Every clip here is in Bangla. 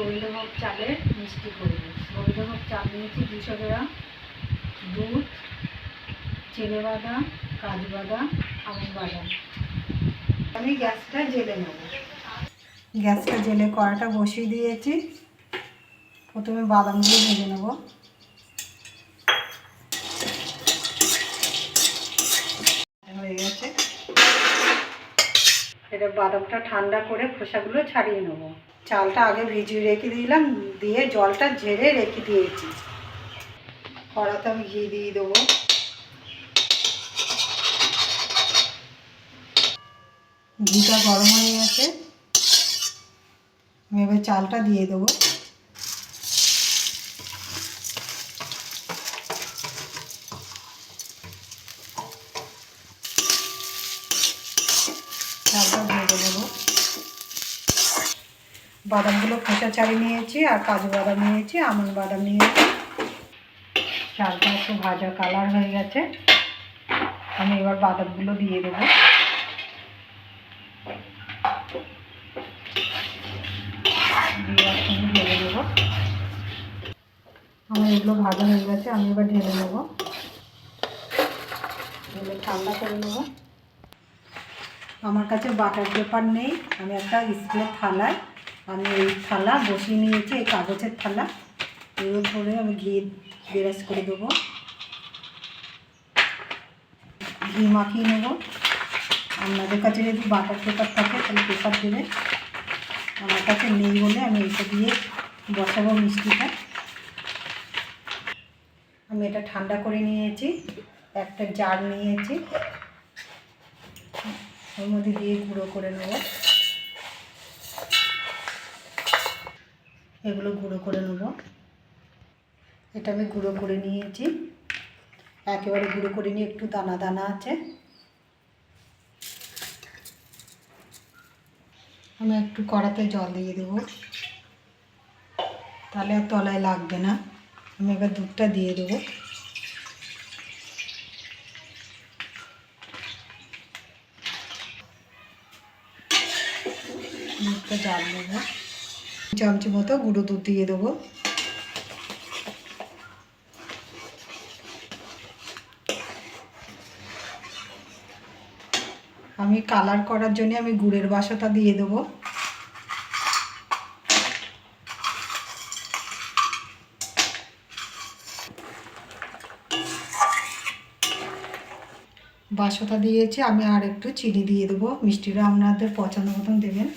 গোবিন্দভোগ চালের মিষ্টি করব গোবিন্দভোগ চাল নিয়েছি দুশো গ্রাম, দুধ চিনে বাদাম কাজু বাদাম। আমন বাদাম আমি গ্যাসটা জেলে নেব। গ্যাসটা জেলে কড়াটা বসিয়ে দিয়েছি। প্রথমে বাদামগুলো ভেজে নেব। হয়ে গেছে। এটা বাদামটা ঠান্ডা করে খোসাগুলো ছাড়িয়ে নেব। চালটা আগে ভিজিয়ে রেখে দিলাম, দিয়ে জলটা ঝেড়ে রেখে দিয়েছি। কড়াতে আমি ঘি দিয়ে দেবো। ঘিটা গরম হয়ে গেছে। আমি এবার চালটা দিয়ে দেবো। চালটা বাদামগুলো খোসা ছাড়িয়ে নিয়েছি আর কাজু বাদাম নিয়েছি, আমন বাদাম নিয়েছি। চালটা একটু ভাজা কালার হয়ে গেছে। আমি এবার বাদামগুলো দিয়ে দেবো। দিয়ে দেবো আমার এগুলো ভাজা হয়ে গেছে, আমি এবার ঢেলে নেব। ঠান্ডা করে নেব। আমার কাছে বাটার পেপার নেই, আমি একটা স্টিলের থালায় আমি এই থালা বসিয়ে নিয়েছি, এই কাগজের থালা। এর উপরে আমি ঘি বেরাস করে দেবো। ঘি মাখিয়ে নেব। আপনাদের কাছে যদি বাটার পেপার থাকে, তাহলে পেপার দেবে। আমার কাছে নেই বলে আমি এটা দিয়ে বসাবো মিষ্টিটা। আমি এটা ঠান্ডা করে নিয়েছি, একটা জার নিয়েছি। ওর মধ্যে দিয়ে গুঁড়ো করে নেব। এগুলো গুঁড়ো করে নেব। এটা আমি গুঁড়ো করে নিয়েছি। একেবারে গুঁড়ো করে নিয়ে একটু দানা দানা আছে। আমি একটু কড়াতে জল দিয়ে দেবো। তাহলে আর তলায় লাগবে না। আমি এবার দুধটা দিয়ে দেবো। দুধটা জাল দেবো চামচ মতো গুঁড়ো দুধ দিয়ে দেবো। আমি কালার করার জন্য আমি গুড়ের বাসাটা দিয়ে দেবো। বাসটা দিয়েছি, আমি আর একটু চিনি দিয়ে দেবো। মিষ্টিটা আপনাদের পছন্দ মতন দেবেন।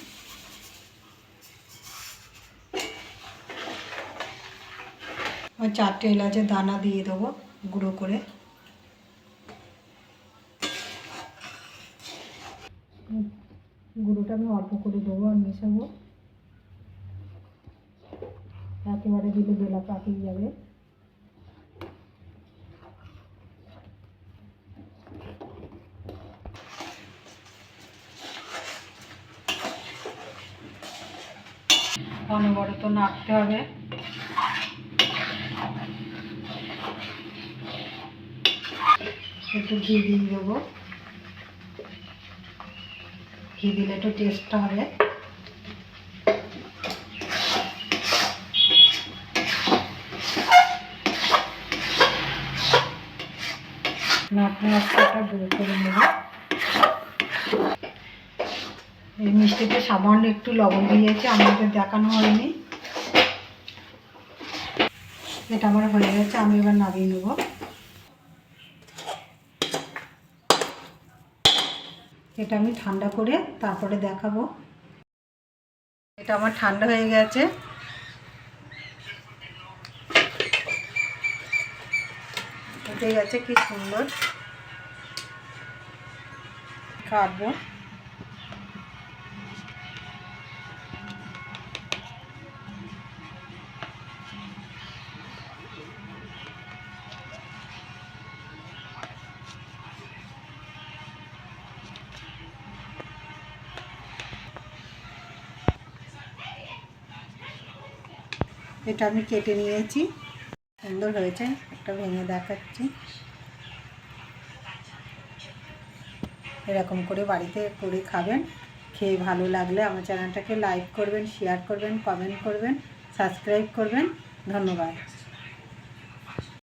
আর চারটে এলাচের দানা দিয়ে দেবো, গুঁড়ো করে। গুঁড়োটা আমি অল্প করে দেবো আর মেশাবো। একেবারে দিলে বেলা পাকিয়ে যাবে। অনবরত নাড়তে হবে। একটু ঘি দিয়ে দেবো। ঘি দিলে একটু টেস্টটা হবে। নাড়তে নাড়তে গুঁড়ো করে নেব এই মিষ্টিতে সামান্য একটু লবণ দিয়েছি আমাদের দেখানো হয়নি। এটা আমার হয়ে গেছে, আমি এবার নামিয়ে নেব। এটা আমি ঠান্ডা করে তারপরে দেখাবো। এটা আমার ঠান্ডা হয়ে গেছে। উঠে গেছে কি সুন্দর। কাটবো। এটা আমি কেটে নিয়েছি। সুন্দর হয়েছে, একটা ভেঙে দেখাচ্ছি। এরকম করে বাড়িতে করে খাবেন, খেয়ে ভালো লাগলে আমার চ্যানেলটাকে লাইক করবেন, শেয়ার করবেন, কমেন্ট করবেন, সাবস্ক্রাইব করবেন। ধন্যবাদ।